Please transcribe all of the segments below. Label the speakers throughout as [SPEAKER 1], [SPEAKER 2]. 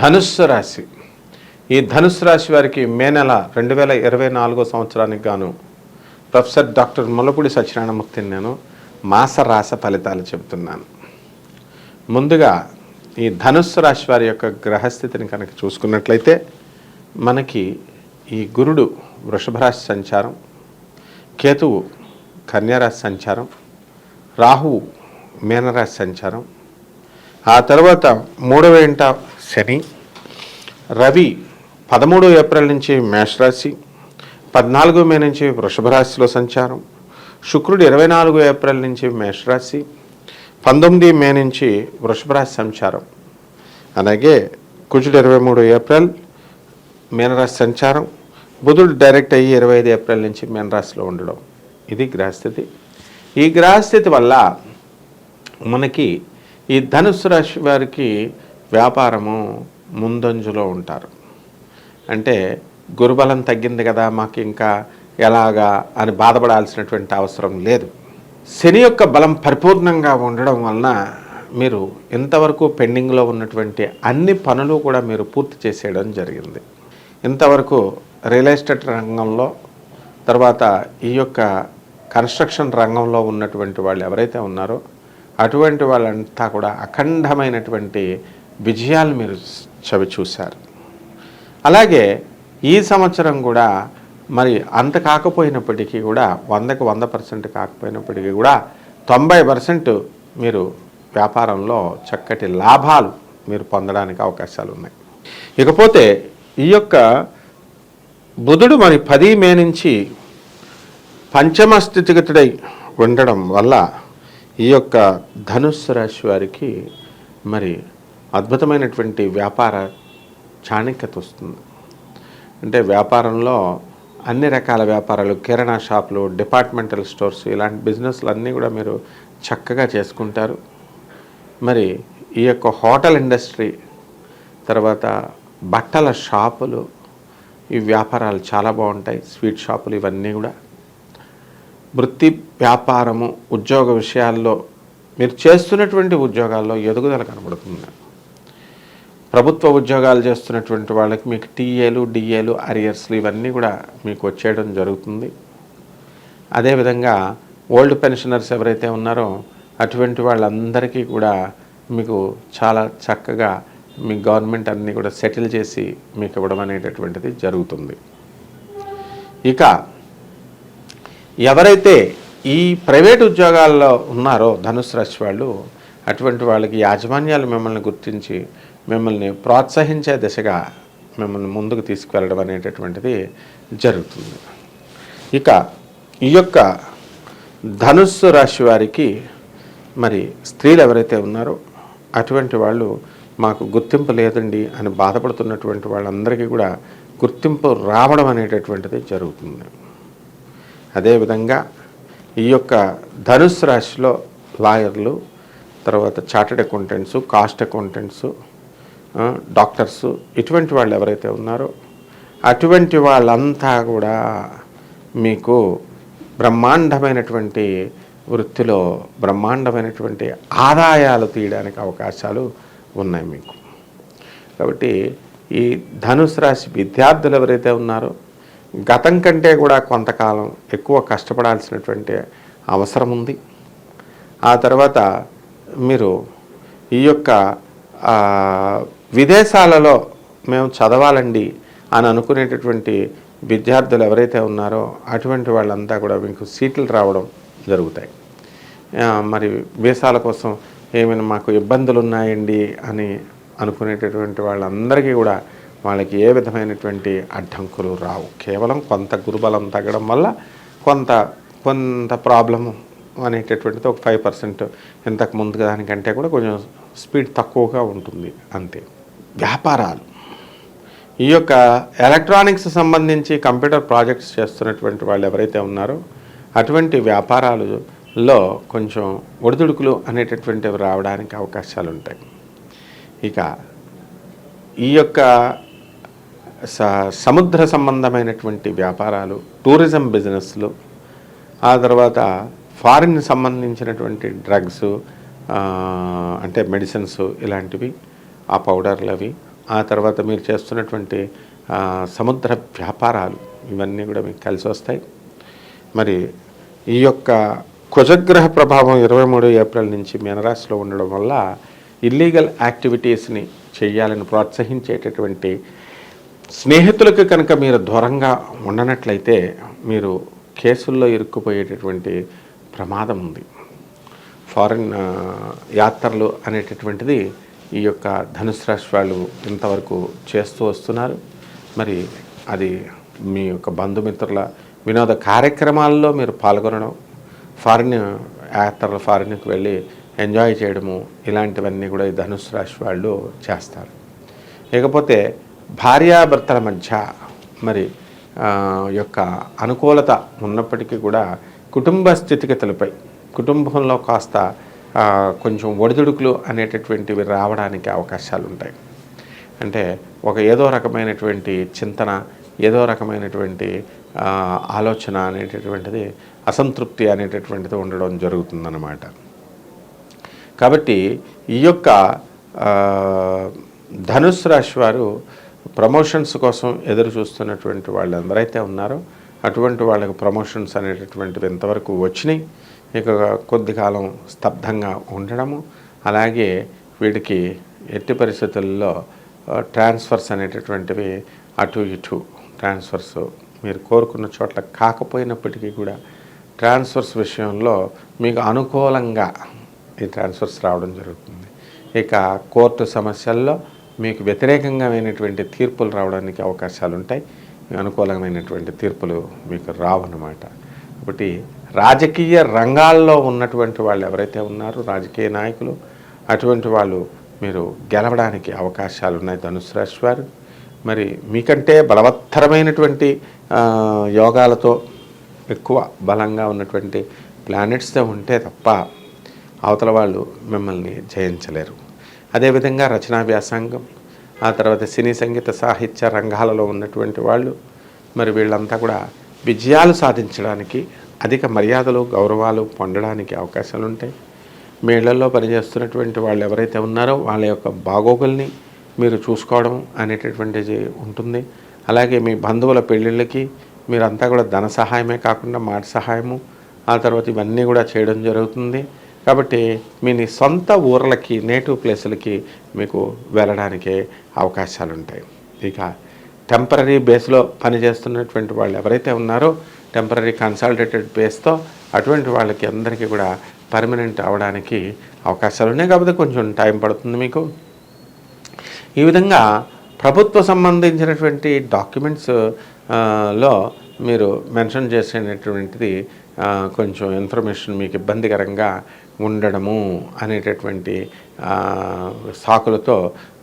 [SPEAKER 1] ధనుస్సు రాశి. ఈ ధనుస్సు రాశి వారికి మే నెల రెండు వేల ఇరవై నాలుగో సంవత్సరానికి గాను ప్రొఫెసర్ డాక్టర్ ములపూడి సత్యనారాయణమూర్తిని నేను మాస రాస ఫలితాలు చెబుతున్నాను. ముందుగా ఈ ధనుస్సు రాశి వారి యొక్క గ్రహస్థితిని కనుక చూసుకున్నట్లయితే మనకి ఈ గురుడు వృషభరాశి సంచారం కేతువు కన్యారాశి సంచారం రాహువు మీనరాశి సంచారం ఆ తర్వాత మూడవ ఇంట శని రవి పదమూడో ఏప్రిల్ నుంచి మేషరాశి పద్నాలుగో మే నుంచి వృషభ రాశిలో సంచారం శుక్రుడు ఇరవై నాలుగు ఏప్రిల్ నుంచి మేషరాశి పంతొమ్మిది మే నుంచి వృషభ రాశి సంచారం. అలాగే కుజుడు ఇరవై మూడు ఏప్రిల్ మీనరాశి సంచారం బుధుడు డైరెక్ట్ అయ్యి ఇరవై ఐదు ఏప్రిల్ నుంచి మీనరాశిలో ఉండడం. ఇది గ్రహస్థితి. ఈ గ్రహస్థితి వల్ల మనకి ఈ ధనుసు రాశి వారికి వ్యాపారము ముందంజలో ఉంటారు. అంటే గురుబలం తగ్గింది కదా మాకు ఇంకా ఎలాగా అని బాధపడాల్సినటువంటి అవసరం లేదు. శని యొక్క బలం పరిపూర్ణంగా ఉండడం వలన మీరు ఇంతవరకు పెండింగ్లో ఉన్నటువంటి అన్ని పనులు కూడా మీరు పూర్తి చేసేయడం జరిగింది. ఇంతవరకు రియల్ ఎస్టేట్ రంగంలో తర్వాత ఈ యొక్క కన్స్ట్రక్షన్ రంగంలో ఉన్నటువంటి వాళ్ళు ఎవరైతే ఉన్నారో అటువంటి వాళ్ళంతా కూడా అఖండమైనటువంటి విజయాలు మీరు చవి చూశారు. అలాగే ఈ సంవత్సరం కూడా మరి అంత కాకపోయినప్పటికీ కూడా వందకు వంద పర్సెంట్ కాకపోయినప్పటికీ కూడా తొంభై పర్సెంట్ మీరు వ్యాపారంలో చక్కటి లాభాలు మీరు పొందడానికి అవకాశాలు ఉన్నాయి. ఇకపోతే ఈ యొక్క బుధుడు మరి పది మే నుంచి పంచమ స్థితిగతుడై ఉండడం వల్ల ఈ యొక్క ధనుస్సు రాశి వారికి మరి అద్భుతమైనటువంటి వ్యాపార చాణక్యత వస్తుంది. అంటే వ్యాపారంలో అన్ని రకాల వ్యాపారాలు కిరాణా షాపులు డిపార్ట్మెంటల్ స్టోర్స్ ఇలాంటి బిజినెస్లు అన్నీ కూడా మీరు చక్కగా చేసుకుంటారు. మరి ఈ యొక్క హోటల్ ఇండస్ట్రీ తర్వాత బట్టల షాపులు ఈ వ్యాపారాలు చాలా బాగుంటాయి. స్వీట్ షాపులు ఇవన్నీ కూడా. వృత్తి వ్యాపారము ఉద్యోగ విషయాల్లో మీరు చేస్తున్నటువంటి ఉద్యోగాల్లో ఎదుగుదల కనబడుతుంది. ప్రభుత్వ ఉద్యోగాలు చేస్తున్నటువంటి వాళ్ళకి మీకు టీఏలు డిఏలు అరియర్స్లు ఇవన్నీ కూడా మీకు వచ్చేయడం జరుగుతుంది. అదేవిధంగా ఓల్డ్ పెన్షనర్స్ ఎవరైతే ఉన్నారో అటువంటి వాళ్ళందరికీ కూడా మీకు చాలా చక్కగా మీ గవర్నమెంట్ అన్నీ కూడా సెటిల్ చేసి మీకు ఇవ్వడం అనేటటువంటిది జరుగుతుంది. ఇక ఎవరైతే ఈ ప్రైవేట్ ఉద్యోగాల్లో ఉన్నారో ధనుసు రాశి వాళ్ళు అటువంటి వాళ్ళకి యాజమాన్యాలు మిమ్మల్ని గుర్తించి మిమ్మల్ని ప్రోత్సహించే దిశగా మిమ్మల్ని ముందుకు తీసుకువెళ్ళడం అనేటటువంటిది జరుగుతుంది. ఇక ఈ యొక్క ధనుస్సు రాశి వారికి మరి స్త్రీలు ఎవరైతే ఉన్నారో అటువంటి వాళ్ళు మాకు గుర్తింపు లేదండి అని బాధపడుతున్నటువంటి వాళ్ళందరికీ కూడా గుర్తింపు రావడం అనేటటువంటిది జరుగుతుంది. అదేవిధంగా ఈ యొక్క ధనుస్సు రాశిలో లాయర్లు తర్వాత chartered accountants cost accountants doctors ఇటువంటి వాళ్ళు ఎవరైతే ఉన్నారో అటువంటి వాళ్ళంతా కూడా మీకు బ్రహ్మాండమైనటువంటి వృత్తిలో బ్రహ్మాండమైనటువంటి ఆదాయాలు తీయడానికి అవకాశాలు ఉన్నాయి మీకు. కాబట్టి ఈ ధనుసు రాశి విద్యార్థులు ఎవరైతే ఉన్నారో గతం కంటే కూడా కొంతకాలం ఎక్కువ కష్టపడాల్సినటువంటి అవసరం ఉంది. ఆ తర్వాత మీరు ఈ యొక్క విదేశాలలో మేము చదవాలండి అని అనుకునేటటువంటి విద్యార్థులు ఎవరైతే ఉన్నారో అటువంటి వాళ్ళంతా కూడా మీకు సీట్లు రావడం జరుగుతాయి. మరి వీసాల కోసం ఏమైనా మాకు ఇబ్బందులు ఉన్నాయండి అని అనుకునేటటువంటి వాళ్ళందరికీ కూడా వాళ్ళకి ఏ విధమైనటువంటి అడ్డంకులు రావు. కేవలం కొంత గురుబలం తగ్గడం వల్ల కొంత కొంత ప్రాబ్లము అనేటటువంటిది ఒక ఫైవ్ పర్సెంట్ ఇంతకు ముందు దానికంటే కూడా కొంచెం స్పీడ్ తక్కువగా ఉంటుంది అంతే. వ్యాపారాలు. ఈ యొక్క ఎలక్ట్రానిక్స్ సంబంధించి కంప్యూటర్ ప్రాజెక్ట్స్ చేస్తున్నటువంటి వాళ్ళు ఎవరైతే ఉన్నారో అటువంటి వ్యాపారాలలో కొంచెం ఒడిదుడుకులు అనేటటువంటివి రావడానికి అవకాశాలు ఉంటాయి ఇక ఈ యొక్క స సముద్ర సంబంధమైనటువంటి వ్యాపారాలు టూరిజం బిజినెస్లు ఆ తర్వాత ఫారిన్ సంబంధించినటువంటి డ్రగ్స్ అంటే మెడిసిన్స్ ఇలాంటివి ఆ పౌడర్లు అవి. ఆ తర్వాత మీరు చేస్తున్నటువంటి సముద్ర వ్యాపారాలు ఇవన్నీ కూడా మీకు కలిసి వస్తాయి. మరి ఈ యొక్క కుజగ్రహ ప్రభావం ఇరవై మూడు ఏప్రిల్ నుంచి మీనరాశిలో ఉండడం వల్ల ఇల్లీగల్ యాక్టివిటీస్ని చేయాలని ప్రోత్సహించేటటువంటి స్నేహితులకు కనుక మీరు దూరంగా ఉండనట్లయితే మీరు కేసుల్లో ఇరుక్కుపోయేటటువంటి ప్రమాదం ఉంది. ఫారిన్ యాత్రలు అనేటటువంటిది ఈ యొక్క ధనుసు రాశి వాళ్ళు ఇంతవరకు చేస్తూ వస్తున్నారు. మరి అది మీ యొక్క బంధుమిత్రుల వినోద కార్యక్రమాల్లో మీరు పాల్గొనడం ఫారిన్ యాత్రలు ఫారిన్కి వెళ్ళి ఎంజాయ్ చేయడము ఇలాంటివన్నీ కూడా ఈ ధనుసు రాశి వాళ్ళు చేస్తారు. ఇకపోతే భార్యాభర్తల మధ్య మరి యొక్క అనుకూలత ఉన్నప్పటికీ కూడా కుటుంబ స్థితిగతులపై కుటుంబంలో కాస్త కొంచెం ఒడిదుడుకులు అనేటటువంటివి రావడానికి అవకాశాలు ఉంటాయి అంటే ఒక ఏదో రకమైనటువంటి చింతన ఏదో రకమైనటువంటి ఆలోచన అనేటటువంటిది అసంతృప్తి అనేటటువంటిది ఉండడం జరుగుతుందన్నమాట. కాబట్టి ఈ యొక్క ధనుసు రాశి వారు ప్రమోషన్స్ కోసం ఎదురు చూస్తున్నటువంటి వాళ్ళు ఎవరైతే ఉన్నారో. అటువంటి వాళ్ళకు ప్రమోషన్స్ అనేటటువంటివి ఎంతవరకు వచ్చినాయి? ఇక కొద్ది కాలం స్తబ్దంగా ఉండడము అలాగే వీడికి ఎట్టి పరిస్థితుల్లో ట్రాన్స్ఫర్స్ అనేటటువంటివి అటు ఇటు ట్రాన్స్ఫర్స్ మీరు కోరుకున్న చోట్ల కాకపోయినప్పటికీ కూడా ట్రాన్స్ఫర్స్ విషయంలో మీకు అనుకూలంగా ఈ ట్రాన్స్ఫర్స్ రావడం జరుగుతుంది. ఇక కోర్టు సమస్యల్లో మీకు వ్యతిరేకంగామైనటువంటి తీర్పులు రావడానికి అవకాశాలు ఉంటాయి అనుకూలమైనటువంటి తీర్పులు మీకు రావన్నమాట. కాబట్టి రాజకీయ రంగాల్లో ఉన్నటువంటి వాళ్ళు ఎవరైతే ఉన్నారో రాజకీయ నాయకులు అటువంటి వాళ్ళు మీరు గెలవడానికి అవకాశాలు ఉన్నాయి. ధనుసు రాశి వారు. మరి మీకంటే బలవత్తరమైనటువంటి యోగాలతో ఎక్కువ బలంగా ఉన్నటువంటి ప్లానెట్స్తో ఉంటే తప్ప అవతల వాళ్ళు మిమ్మల్ని జయించలేరు. అదేవిధంగా రచనా వ్యాసంగం ఆ తర్వాత సినీ సంగీత సాహిత్య రంగాలలో ఉన్నటువంటి వాళ్ళు మరి వీళ్ళంతా కూడా విజయాలు సాధించడానికి అధిక మర్యాదలు గౌరవాలు పొందడానికి అవకాశాలు ఉంటాయి మీ ఇళ్ళలో పనిచేస్తున్నటువంటి వాళ్ళు ఎవరైతే ఉన్నారో వాళ్ళ యొక్క బాగోగుల్ని మీరు చూసుకోవడం అనేటటువంటిది ఉంటుంది. అలాగే మీ బంధువుల పెళ్ళిళ్ళకి మీరంతా కూడా ధన సహాయమే కాకుండా మాట సహాయము ఆ తర్వాత ఇవన్నీ కూడా చేయడం జరుగుతుంది. కాబట్టి మీ సొంత ఊర్లకి నేటివ్ ప్లేసులకి మీకు వెళ్ళడానికి అవకాశాలు ఉంటాయి ఇక టెంపరీ బేస్లో పనిచేస్తున్నటువంటి వాళ్ళు ఎవరైతే ఉన్నారో టెంపరీ కన్సల్టేటెడ్ బేస్తో అటువంటి వాళ్ళకి అందరికీ కూడా పర్మనెంట్ అవడానికి అవకాశాలు ఉన్నాయి. కాకపోతే కొంచెం టైం పడుతుంది మీకు. ఈ విధంగా ప్రభుత్వ సంబంధించినటువంటి డాక్యుమెంట్స్లో మీరు మెన్షన్ చేసేటటువంటిది కొంచెం ఇన్ఫర్మేషన్ మీకు ఇబ్బందికరంగా ఉండడము అనేటటువంటి సాకులతో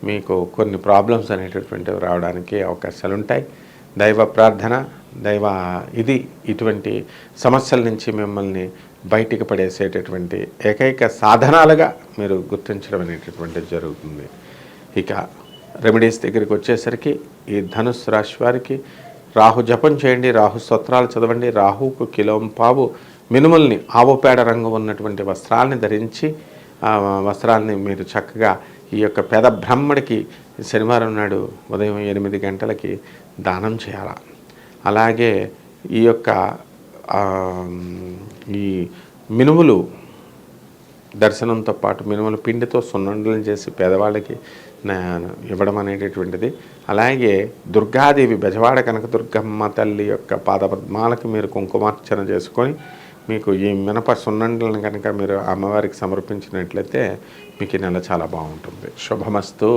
[SPEAKER 1] మీకు కొన్ని ప్రాబ్లమ్స్ అనేటటువంటివి రావడానికి అవకాశాలు ఉంటాయి దైవ ప్రార్థన దైవ ఇది ఇటువంటి సమస్యల నుంచి మిమ్మల్ని బయటికి పడేసేటటువంటి ఏకైక సాధనాలుగా మీరు గుర్తించడం అనేటటువంటిది జరుగుతుంది. ఇక రెమెడీస్ దగ్గరికి వచ్చేసరికి ఈ ధనుస్సు రాశి వారికి రాహు జపం చేయండి రాహు స్తోత్రాలు చదవండి రాహుకు కిలోం పావు మినుముల్ని ఆవు పేడ రంగు ఉన్నటువంటి వస్త్రాలని ధరించి వస్త్రాలని మీరు చక్కగా ఈ యొక్క పేద బ్రహ్మడికి శనివారం నాడు ఉదయం ఎనిమిది గంటలకి దానం చేయాలి? అలాగే ఈ యొక్క ఈ మినుములు దర్శనంతో పాటు మినుముల పిండితో సున్నుండలను చేసి పేదవాళ్ళకి ఇవ్వడం అనేటటువంటిది. అలాగే దుర్గాదేవి బెజవాడ కనక దుర్గమ్మ తల్లి యొక్క పాదపద్మాలకు మీరు కుంకుమార్చన చేసుకొని మీకు ఈ మినప సున్నండలను కనుక మీరు అమ్మవారికి సమర్పించినట్లయితే మీకు నెల చాలా బాగుంటుంది. శుభమస్తు.